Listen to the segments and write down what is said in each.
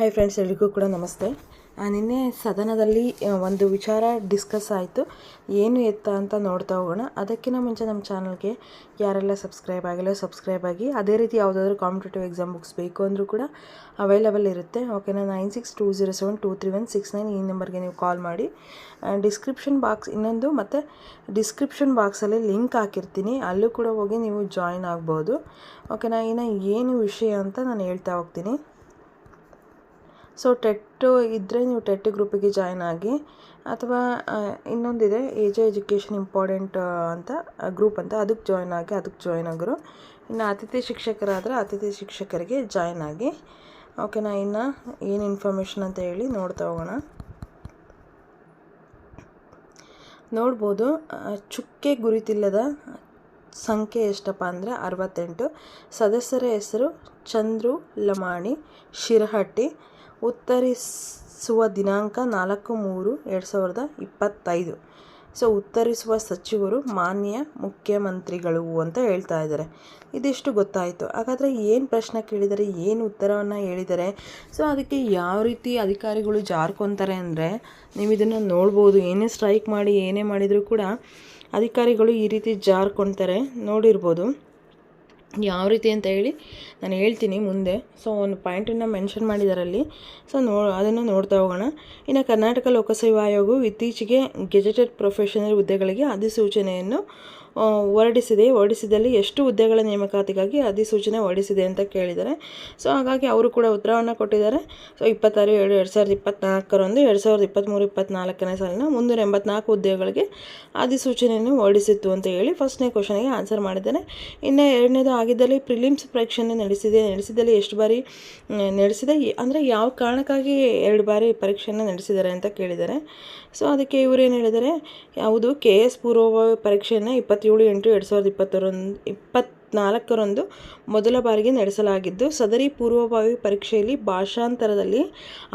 Hi friends ಎಲ್ರಿಗೂ ಕೂಡ ನಮಸ್ತೆ. ನಿನ್ನೆ ಸದನದಲ್ಲಿ ಒಂದು ವಿಚಾರ ಡಿಸ್ಕಸ್ ಆಯಿತು. ಏನು ಎತ್ತ ಅಂತ ನೋಡ್ತಾ ಹೋಗೋಣ. ಅದಕ್ಕಿಂತ ಮುಂಚೆ ನಮ್ಮ ಚಾನಲ್ಗೆ ಯಾರೆಲ್ಲ ಸಬ್ಸ್ಕ್ರೈಬ್ ಆಗಿಲ್ಲ ಸಬ್ಸ್ಕ್ರೈಬ್ ಆಗಿ, ಅದೇ ರೀತಿ ಯಾವುದಾದ್ರೂ ಕಾಂಪಿಟೇಟಿವ್ ಎಕ್ಸಾಮ್ ಬುಕ್ಸ್ ಬೇಕು ಅಂದರೂ ಕೂಡ ಅವೈಲಬಲ್ ಇರುತ್ತೆ. ಓಕೆನಾ nine six two zero seven two three one six nine ಈ ನಂಬರ್ಗೆ ನೀವು ಕಾಲ್ ಮಾಡಿ. ಡಿಸ್ಕ್ರಿಪ್ಷನ್ ಬಾಕ್ಸ್ ಇನ್ನೊಂದು ಮತ್ತು ಡಿಸ್ಕ್ರಿಪ್ಷನ್ ಬಾಕ್ಸಲ್ಲಿ ಲಿಂಕ್ ಹಾಕಿರ್ತೀನಿ. ಅಲ್ಲೂ ಕೂಡ ಹೋಗಿ ನೀವು ಜಾಯಿನ್ ಆಗ್ಬೋದು. ಓಕೆನಾ ಇನ್ನು ಏನು ವಿಷಯ ಅಂತ ನಾನು ಹೇಳ್ತಾ ಹೋಗ್ತೀನಿ. ಸೊ ಟೆಟ್ಟು ಇದ್ದರೆ ನೀವು ಟೆಟ್ ಗ್ರೂಪಿಗೆ ಜಾಯ್ನ್ ಆಗಿ ಅಥವಾ ಇನ್ನೊಂದಿದೆ, ಏಜ್ ಎಜುಕೇಷನ್ ಇಂಪಾರ್ಟೆಂಟ್ ಅಂತ ಗ್ರೂಪ್ ಅಂತ ಅದಕ್ಕೆ ಜಾಯ್ನ್ ಆಗಿ, ಅದಕ್ಕೆ ಜಾಯ್ನ್ ಆಗಿರು, ಇನ್ನು ಅತಿಥಿ ಶಿಕ್ಷಕರಾದರೆ ಅತಿಥಿ ಶಿಕ್ಷಕರಿಗೆ ಜಾಯ್ನ್ ಆಗಿ. ಓಕೆನಾ, ಇನ್ನು ಏನು ಇನ್ಫಾರ್ಮೇಷನ್ ಅಂತ ಹೇಳಿ ನೋಡ್ತಾ ಹೋಗೋಣ. ನೋಡ್ಬೋದು ಚುಕ್ಕೆ ಗುರುತಿಲ್ಲದ ಸಂಖ್ಯೆ ಎಷ್ಟಪ್ಪ ಅಂದರೆ ಅರವತ್ತೆಂಟು. ಸದಸ್ಯರ ಹೆಸರು ಚಂದ್ರು ಲಮಾಣಿ ಶಿರಹಟ್ಟಿ. ಉತ್ತರಿಸುವ ದಿನಾಂಕ ನಾಲ್ಕು ಮೂರು ಎರಡು ಸಾವಿರದ ಇಪ್ಪತ್ತೈದು. ಸೊ, ಉತ್ತರಿಸುವ ಸಚಿವರು ಮಾನ್ಯ ಮುಖ್ಯಮಂತ್ರಿಗಳು ಅಂತ ಹೇಳ್ತಾ ಇದ್ದಾರೆ. ಇದಿಷ್ಟು ಗೊತ್ತಾಯಿತು. ಹಾಗಾದರೆ ಏನು ಪ್ರಶ್ನೆ ಕೇಳಿದರೆ, ಏನು ಉತ್ತರವನ್ನು ಹೇಳಿದ್ದಾರೆ ಸೊ, ಅದಕ್ಕೆ ಯಾವ ರೀತಿ ಅಧಿಕಾರಿಗಳು ಜಾರ್ಕೊತಾರೆ ಅಂದರೆ ನೀವು ಇದನ್ನು ನೋಡ್ಬೋದು. ಏನೇ ಸ್ಟ್ರೈಕ್ ಮಾಡಿ, ಏನೇ ಮಾಡಿದರೂ ಕೂಡ ಅಧಿಕಾರಿಗಳು ಈ ರೀತಿ ಜಾರ್ಕೊತಾರೆ, ನೋಡಿರ್ಬೋದು. ಯಾವ ರೀತಿ ಅಂತ ಹೇಳಿ ನಾನು ಹೇಳ್ತೀನಿ ಮುಂದೆ. ಸೊ ಒಂದು ಪಾಯಿಂಟನ್ನು ಮೆನ್ಷನ್ ಮಾಡಿದ್ದಾರೆ ಅಲ್ಲಿ ಸೊ ನೋ, ಅದನ್ನು ನೋಡ್ತಾ ಹೋಗೋಣ. ಇನ್ನು ಕರ್ನಾಟಕ ಲೋಕಸೇವಾ ಆಯೋಗವು ಇತ್ತೀಚೆಗೆ ಗೆಜೆಟೆಡ್ ಪ್ರೊಫೆಷನಲ್ ಹುದ್ದೆಗಳಿಗೆ ಅಧಿಸೂಚನೆಯನ್ನು ಹೊರಡಿಸಿದೆ. ಹೊರಡಿಸಿದಲ್ಲಿ ಎಷ್ಟು ಹುದ್ದೆಗಳ ನೇಮಕಾತಿಗಾಗಿ ಅಧಿಸೂಚನೆ ಹೊರಡಿಸಿದೆ ಅಂತ ಕೇಳಿದ್ದಾರೆ. ಸೊ, ಹಾಗಾಗಿ ಅವರು ಕೂಡ ಉತ್ತರವನ್ನು ಕೊಟ್ಟಿದ್ದಾರೆ. ಸೊ, ಇಪ್ಪತ್ತಾರು ಏಳು ಎರಡು ಸಾವಿರದ ಇಪ್ಪತ್ತ್ನಾಲ್ಕರಂದು ಎರಡು ಸಾವಿರದ ಇಪ್ಪತ್ತ್ಮೂರು ಇಪ್ಪತ್ತ್ನಾಲ್ಕನೇ ಸಾಲಿನ ಮುನ್ನೂರ ಎಂಬತ್ನಾಲ್ಕು ಹುದ್ದೆಗಳಿಗೆ ಅಧಿಸೂಚನೆಯನ್ನು ಹೊರಡಿಸಿತ್ತು ಅಂತ ಹೇಳಿ ಫಸ್ಟ್ನೇ ಕ್ವಶನ್ಗೆ ಆನ್ಸರ್ ಮಾಡಿದ್ದಾರೆ. ಇನ್ನು ಎರಡನೇದು ಆಗಿದ್ದಲ್ಲಿ ಪ್ರಿಲಿಮ್ಸ್ ಪರೀಕ್ಷೆಯನ್ನು ನಡೆಸಿದೆ. ನಡೆಸಿದಲ್ಲಿ ಎಷ್ಟು ಬಾರಿ ನಡೆಸಿದೆ? ಅಂದರೆ ಯಾವ ಕಾರಣಕ್ಕಾಗಿ ಎರಡು ಬಾರಿ ಪರೀಕ್ಷೆಯನ್ನು ನಡೆಸಿದ್ದಾರೆ ಅಂತ ಕೇಳಿದ್ದಾರೆ. ಸೊ, ಅದಕ್ಕೆ ಇವರೇನು ಹೇಳಿದ್ದಾರೆ? ಯಾವುದು ಕೆ ಎಸ್ ಪೂರ್ವ ಪರೀಕ್ಷೆಯನ್ನು ಇಪ್ಪತ್ತೇಳು ಎಂಟು ಎರಡು ಸಾವಿರದ ಇಪ್ಪತ್ತರಂದು, ಇಪ್ಪತ್ನಾಲ್ಕರಂದು ಮೊದಲ ಬಾರಿಗೆ ನಡೆಸಲಾಗಿದ್ದು, ಸದರಿ ಪೂರ್ವಭಾವಿ ಪರೀಕ್ಷೆಯಲ್ಲಿ ಭಾಷಾಂತರದಲ್ಲಿ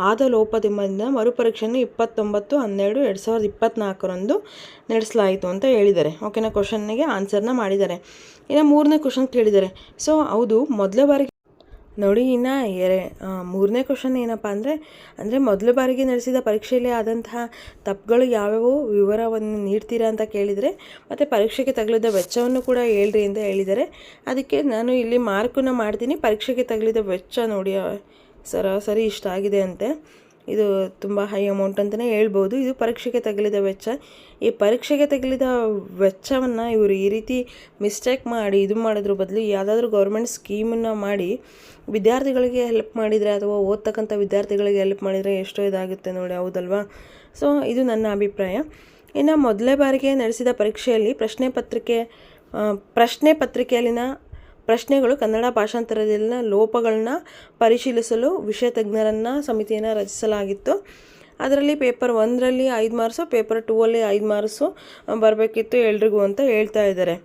ಆದ ಲೋಪದಿಂದ ಮರುಪರೀಕ್ಷೆಯನ್ನು ಇಪ್ಪತ್ತೊಂಬತ್ತು, ಹನ್ನೆರಡು, ಎರಡು ಸಾವಿರದ ಇಪ್ಪತ್ತ್ನಾಲ್ಕರಂದು ನಡೆಸಲಾಯಿತು ಅಂತ ಹೇಳಿದ್ದಾರೆ. ಓಕೆನಾ ಕ್ವಶನ್ನಿಗೆ ಆನ್ಸರ್ನ ಮಾಡಿದ್ದಾರೆ. ಇನ್ನು ಮೂರನೇ ಕ್ವಶನ್ ಕೇಳಿದ್ದಾರೆ. ಸೊ ಹೌದು, ಮೊದಲ ಬಾರಿಗೆ ನೋಡಿ, ಇನ್ನು ಎರೆ ಮೂರನೇ ಕ್ವಶನ್ ಏನಪ್ಪ ಅಂದರೆ ಅಂದರೆ ಮೊದಲ ಬಾರಿಗೆ ನಡೆಸಿದ ಪರೀಕ್ಷೆಯಲ್ಲಿ ಆದಂತಹ ತಪ್ಪುಗಳು ಯಾವ್ಯಾವು, ವಿವರವನ್ನು ನೀಡ್ತೀರಾ ಅಂತ ಕೇಳಿದರೆ, ಮತ್ತು ಪರೀಕ್ಷೆಗೆ ತಗಲಿದ ವೆಚ್ಚವನ್ನು ಕೂಡ ಹೇಳ್ರಿ ಅಂತ ಹೇಳಿದ್ದಾರೆ. ಅದಕ್ಕೆ ನಾನು ಇಲ್ಲಿ ಮಾರ್ಕನ್ನು ಮಾಡ್ತೀನಿ. ಪರೀಕ್ಷೆಗೆ ತಗಲಿದ ವೆಚ್ಚ ನೋಡಿ ಸರಾಸರಿ ಇಷ್ಟ ಆಗಿದೆ ಅಂತೆ. ಇದು ತುಂಬ ಹೈ ಅಮೌಂಟ್ ಅಂತಲೇ ಹೇಳ್ಬೋದು. ಇದು ಪರೀಕ್ಷೆಗೆ ತಗಲಿದ ವೆಚ್ಚ. ಈ ಪರೀಕ್ಷೆಗೆ ತಗಲಿದ ವೆಚ್ಚವನ್ನು ಇವರು ಈ ರೀತಿ ಮಿಸ್ಟೇಕ್ ಮಾಡಿ, ಇದು ಮಾಡೋದ್ರ ಬದಲು ಯಾವುದಾದ್ರೂ ಗೌರ್ಮೆಂಟ್ ಸ್ಕೀಮನ್ನು ಮಾಡಿ ವಿದ್ಯಾರ್ಥಿಗಳಿಗೆ ಹೆಲ್ಪ್ ಮಾಡಿದರೆ ಅಥವಾ ಓದ್ತಕ್ಕಂಥ ವಿದ್ಯಾರ್ಥಿಗಳಿಗೆ ಹೆಲ್ಪ್ ಮಾಡಿದರೆ ಎಷ್ಟೋ ಇದಾಗುತ್ತೆ ನೋಡಿ, ಹೌದಲ್ವಾ? ಸೊ ಇದು ನನ್ನ ಅಭಿಪ್ರಾಯ. ಇನ್ನು ಮೊದಲೇ ಬಾರಿಗೆ ನಡೆಸಿದ ಪರೀಕ್ಷೆಯಲ್ಲಿ ಪ್ರಶ್ನೆ ಪತ್ರಿಕೆ ಪ್ರಶ್ನೆ ಪತ್ರಿಕೆಯಲ್ಲಿನ ಪ್ರಶ್ನೆಗಳು ಕನ್ನಡ ಭಾಷಾಂತರದಲ್ಲಿನ ಲೋಪಗಳನ್ನ ಪರಿಶೀಲಿಸಲು ವಿಷಯ ತಜ್ಞರನ್ನು ಸಮಿತಿಯನ್ನು ರಚಿಸಲಾಗಿತ್ತು. ಅದರಲ್ಲಿ ಪೇಪರ್ ಒಂದರಲ್ಲಿ ಐದು ಮಾರ್ಕ್ಸು, ಪೇಪರ್ ಟೂ ಅಲ್ಲಿ ಐದು ಮಾರ್ಕ್ಸು ಬರಬೇಕಿತ್ತು ಎಲ್ರಿಗೂ ಅಂತ ಹೇಳ್ತಾ ಇದ್ದಾರೆ.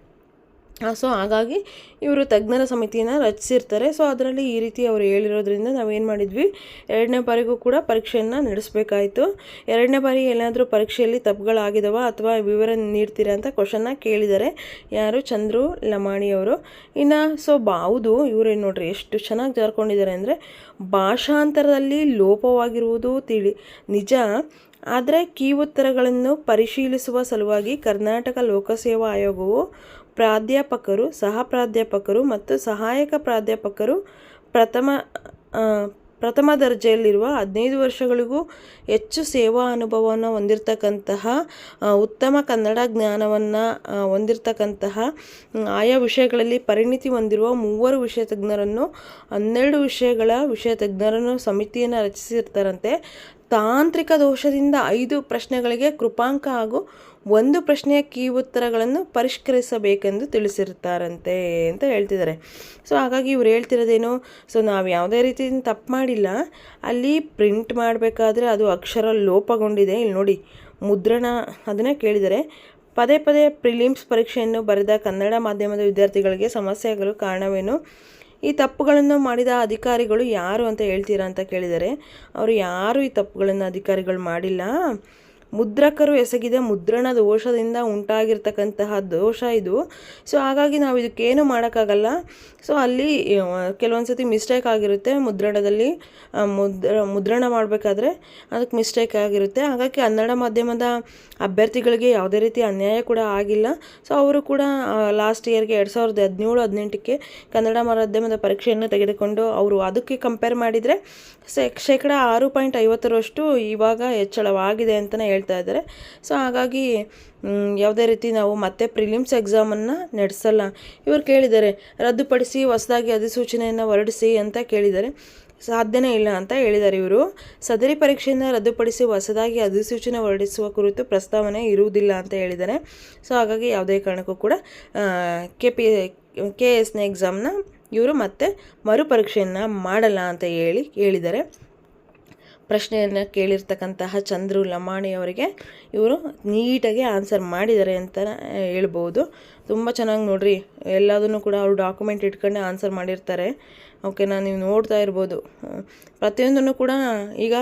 ಸೊ ಹಾಗಾಗಿ ಇವರು ತಜ್ಞರ ಸಮಿತಿಯನ್ನು ರಚಿಸಿರ್ತಾರೆ. ಸೊ ಅದರಲ್ಲಿ ಈ ರೀತಿ ಅವರು ಹೇಳಿರೋದ್ರಿಂದ ನಾವೇನು ಮಾಡಿದ್ವಿ? ಎರಡನೇ ಬಾರಿಗೂ ಕೂಡ ಪರೀಕ್ಷೆಯನ್ನು ನಡೆಸಬೇಕಾಯಿತು. ಎರಡನೇ ಬಾರಿ ಏನಾದರೂ ಪರೀಕ್ಷೆಯಲ್ಲಿ ತಪ್ಪುಗಳಾಗಿದಾವ ಅಥವಾ ವಿವರ ನೀಡ್ತೀರಾ ಅಂತ ಕ್ವಶನ್ನ ಕೇಳಿದ್ದಾರೆ ಯಾರು? ಚಂದ್ರು ಲಮಾಣಿ ಅವರು. ಇನ್ನು ಸೊ ಬಾವುದು ಇವರೇನು ನೋಡ್ರಿ ಎಷ್ಟು ಚೆನ್ನಾಗಿ ಜಾರ್ಕೊಂಡಿದ್ದಾರೆ ಅಂದರೆ ಭಾಷಾಂತರದಲ್ಲಿ ಲೋಪವಾಗಿರುವುದು ತಿಳಿ, ನಿಜ. ಆದರೆ ಕೀ ಉತ್ತರಗಳನ್ನು ಪರಿಶೀಲಿಸುವ ಸಲುವಾಗಿ ಕರ್ನಾಟಕ ಲೋಕಸೇವಾ ಆಯೋಗವು ಪ್ರಾಧ್ಯಾಪಕರು, ಸಹ ಪ್ರಾಧ್ಯಾಪಕರು ಮತ್ತು ಸಹಾಯಕ ಪ್ರಾಧ್ಯಾಪಕರು ಪ್ರಥಮ ಪ್ರಥಮ ದರ್ಜೆಯಲ್ಲಿರುವ ಹದಿನೈದು ವರ್ಷಗಳಿಗೂ ಹೆಚ್ಚು ಸೇವಾ ಅನುಭವವನ್ನು ಹೊಂದಿರತಕ್ಕಂತಹ ಉತ್ತಮ ಕನ್ನಡ ಜ್ಞಾನವನ್ನು ಹೊಂದಿರತಕ್ಕಂತಹ ಆಯಾ ವಿಷಯಗಳಲ್ಲಿ ಪರಿಣಿತಿ ಹೊಂದಿರುವ ಮೂವರು ವಿಷಯ ತಜ್ಞರನ್ನು ಹನ್ನೆರಡು ವಿಷಯಗಳ ವಿಷಯ ತಜ್ಞರನ್ನು ಸಮಿತಿಯನ್ನು ರಚಿಸಿರ್ತಾರಂತೆ. ತಾಂತ್ರಿಕ ದೋಷದಿಂದ ಐದು ಪ್ರಶ್ನೆಗಳಿಗೆ ಕೃಪಾಂಕ ಹಾಗೂ ಒಂದು ಪ್ರಶ್ನೆಯ ಕೀ ಉತ್ತರಗಳನ್ನು ಪರಿಷ್ಕರಿಸಬೇಕೆಂದು ತಿಳಿಸಿರ್ತಾರಂತೆ ಅಂತ ಹೇಳ್ತಿದ್ದಾರೆ. ಸೊ, ಹಾಗಾಗಿ ಇವ್ರು ಹೇಳ್ತಿರೋದೇನು? ಸೊ, ನಾವು ಯಾವುದೇ ರೀತಿ ತಪ್ಪು ಮಾಡಿಲ್ಲ. ಅಲ್ಲಿ ಪ್ರಿಂಟ್ ಮಾಡಬೇಕಾದ್ರೆ ಅದು ಅಕ್ಷರ ಲೋಪಗೊಂಡಿದೆ. ಇಲ್ಲಿ ನೋಡಿ, ಮುದ್ರಣ ಅದನ್ನೇ ಕೇಳಿದರೆ ಪದೇ ಪದೇ ಪ್ರಿಲಿಮ್ಸ್ ಪರೀಕ್ಷೆಯನ್ನು ಬರೆದ ಕನ್ನಡ ಮಾಧ್ಯಮದ ವಿದ್ಯಾರ್ಥಿಗಳಿಗೆ ಸಮಸ್ಯೆಗಳು ಕಾರಣವೇನು? ಈ ತಪ್ಪುಗಳನ್ನು ಮಾಡಿದ ಅಧಿಕಾರಿಗಳು ಯಾರು ಅಂತ ಹೇಳ್ತೀರಾ ಅಂತ ಕೇಳಿದರೆ, ಅವರು ಯಾರು ಈ ತಪ್ಪುಗಳನ್ನು ಅಧಿಕಾರಿಗಳು ಮಾಡಿಲ್ಲ. ಮುದ್ರಕರು ಎಸಗಿದ ಮುದ್ರಣ ದೋಷದಿಂದ ಉಂಟಾಗಿರ್ತಕ್ಕಂತಹ ದೋಷ ಇದು. ಸೊ ಹಾಗಾಗಿ ನಾವು ಇದಕ್ಕೇನು ಮಾಡೋಕ್ಕಾಗಲ್ಲ. ಸೊ ಅಲ್ಲಿ ಕೆಲವೊಂದು ಸತಿ ಮಿಸ್ಟೇಕ್ ಆಗಿರುತ್ತೆ ಮುದ್ರಣದಲ್ಲಿ. ಮುದ್ರ, ಮುದ್ರಣ ಮಾಡಬೇಕಾದ್ರೆ ಅದಕ್ಕೆ ಮಿಸ್ಟೇಕ್ ಆಗಿರುತ್ತೆ. ಹಾಗಾಗಿ ಕನ್ನಡ ಮಾಧ್ಯಮದ ಅಭ್ಯರ್ಥಿಗಳಿಗೆ ಯಾವುದೇ ರೀತಿ ಅನ್ಯಾಯ ಕೂಡ ಆಗಿಲ್ಲ. ಸೊ ಅವರು ಕೂಡ ಲಾಸ್ಟ್ ಇಯರ್ಗೆ ಎರಡು ಸಾವಿರದ ಹದಿನೇಳು, ಹದಿನೆಂಟಕ್ಕೆ ಕನ್ನಡ ಮಾಧ್ಯಮದ ಪರೀಕ್ಷೆಯನ್ನು ತೆಗೆದುಕೊಂಡು ಅವರು ಅದಕ್ಕೆ ಕಂಪೇರ್ ಮಾಡಿದರೆ ಶೇಕಡ ಆರು ಪಾಯಿಂಟ್ ಐವತ್ತರಷ್ಟು ಇವಾಗ ಹೆಚ್ಚಳವಾಗಿದೆ ಅಂತಲೇ ಹೇಳ್ತಾ ಇದ್ದಾರೆ. ಸೊ ಹಾಗಾಗಿ ಯಾವುದೇ ರೀತಿ ನಾವು ಮತ್ತೆ ಪ್ರಿಲಿಮ್ಸ್ ಎಕ್ಸಾಮನ್ನು ನಡೆಸಲ್ಲ. ಇವರು ಕೇಳಿದ್ದಾರೆ, ರದ್ದುಪಡಿಸಿ ಹೊಸದಾಗಿ ಅಧಿಸೂಚನೆಯನ್ನು ಹೊರಡಿಸಿ ಅಂತ ಕೇಳಿದ್ದಾರೆ. ಸಾಧ್ಯನೇ ಇಲ್ಲ ಅಂತ ಹೇಳಿದ್ದಾರೆ ಇವರು. ಸದರಿ ಪರೀಕ್ಷೆಯನ್ನು ರದ್ದುಪಡಿಸಿ ಹೊಸದಾಗಿ ಅಧಿಸೂಚನೆ ಹೊರಡಿಸುವ ಕುರಿತು ಪ್ರಸ್ತಾವನೆ ಇರುವುದಿಲ್ಲ ಅಂತ ಹೇಳಿದ್ದಾರೆ. ಸೊ ಹಾಗಾಗಿ ಯಾವುದೇ ಕಾರಣಕ್ಕೂ ಕೂಡ ಕೆ ಪಿ ಕೆ ಎಸ್ನ ಎಕ್ಸಾಮ್ನ ಇವರು ಮತ್ತೆ ಮರುಪರೀಕ್ಷೆಯನ್ನು ಮಾಡಲ್ಲ ಅಂತ ಹೇಳಿ, ಹೇಳಿದ್ದಾರೆ. ಪ್ರಶ್ನೆಯನ್ನು ಕೇಳಿರ್ತಕ್ಕಂತಹ ಚಂದ್ರು ಲಮಾಣಿಯವರಿಗೆ ಇವರು ನೀಟಾಗಿ ಆನ್ಸರ್ ಮಾಡಿದ್ದಾರೆ ಅಂತ ಹೇಳ್ಬೋದು. ತುಂಬ ಚೆನ್ನಾಗಿ ನೋಡ್ರಿ, ಎಲ್ಲದನ್ನು ಕೂಡ ಅವರು ಡಾಕ್ಯುಮೆಂಟ್ ಇಟ್ಕೊಂಡೆ ಆನ್ಸರ್ ಮಾಡಿರ್ತಾರೆ. ಓಕೆನಾ ನೀವು ನೋಡ್ತಾ ಇರ್ಬೋದು. ಪ್ರತಿಯೊಂದನ್ನು ಕೂಡ ಈಗ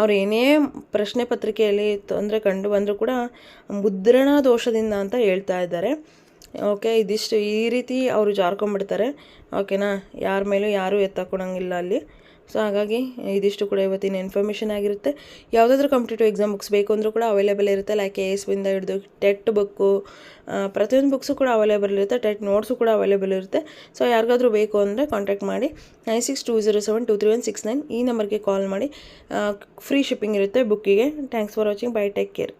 ಅವ್ರು ಏನೇ ಪ್ರಶ್ನೆ ಪತ್ರಿಕೆಯಲ್ಲಿ ತೊಂದರೆ ಕಂಡು ಬಂದರೂ ಕೂಡ ಮುದ್ರಣ ದೋಷದಿಂದ ಅಂತ ಹೇಳ್ತಾ ಇದ್ದಾರೆ. ಓಕೆ ಇದಿಷ್ಟು ಈ ರೀತಿ ಅವರು ಜಾರ್ಕೊಂಡ್ಬಿಡ್ತಾರೆ. ಓಕೆನಾ ಯಾರ ಮೇಲೂ ಯಾರೂ ಎತ್ತಾಕೊಳಂಗಿಲ್ಲ ಅಲ್ಲಿ. ಸೊ ಹಾಗಾಗಿ ಇದಿಷ್ಟು ಕೂಡ ಇವತ್ತಿನ ಇನ್ಫಾರ್ಮೇಷನ್ ಆಗಿರುತ್ತೆ. ಯಾವುದಾದ್ರೂ ಕಾಂಪಿಟೇಟಿವ್ ಎಕ್ಸಾಮ್ ಬುಕ್ಸ್ ಬೇಕು ಅಂದರೂ ಕೂಡ ಅವೈಲೇಬಲ್ ಇರುತ್ತೆ. ಲೈಕ್ ಎ ಎಸ್ ಬಿಂದ ಹಿಡಿದು ಟೆಟ್ ಬುಕ್ಕು ಪ್ರತಿಯೊಂದು ಬುಕ್ಸು ಕೂಡ ಅವೈಲೇಬಲ್ ಇರುತ್ತೆ. ಟೆಟ್ ನೋಟ್ಸು ಕೂಡ ಅವೈಲೇಬಲ್ ಇರುತ್ತೆ. ಸೊ ಯಾರಿಗಾದ್ರೂ ಬೇಕು ಅಂದರೆ ಕಾಂಟ್ಯಾಕ್ಟ್ ಮಾಡಿ. Nine six two zero seven two three one six nine ಈ ನಂಬರ್ಗೆ ಕಾಲ್ ಮಾಡಿ. ಫ್ರೀ ಶಿಪ್ಪಿಂಗ್ ಇರುತ್ತೆ ಬುಕ್ಕಿಗೆ thanks for watching bye take care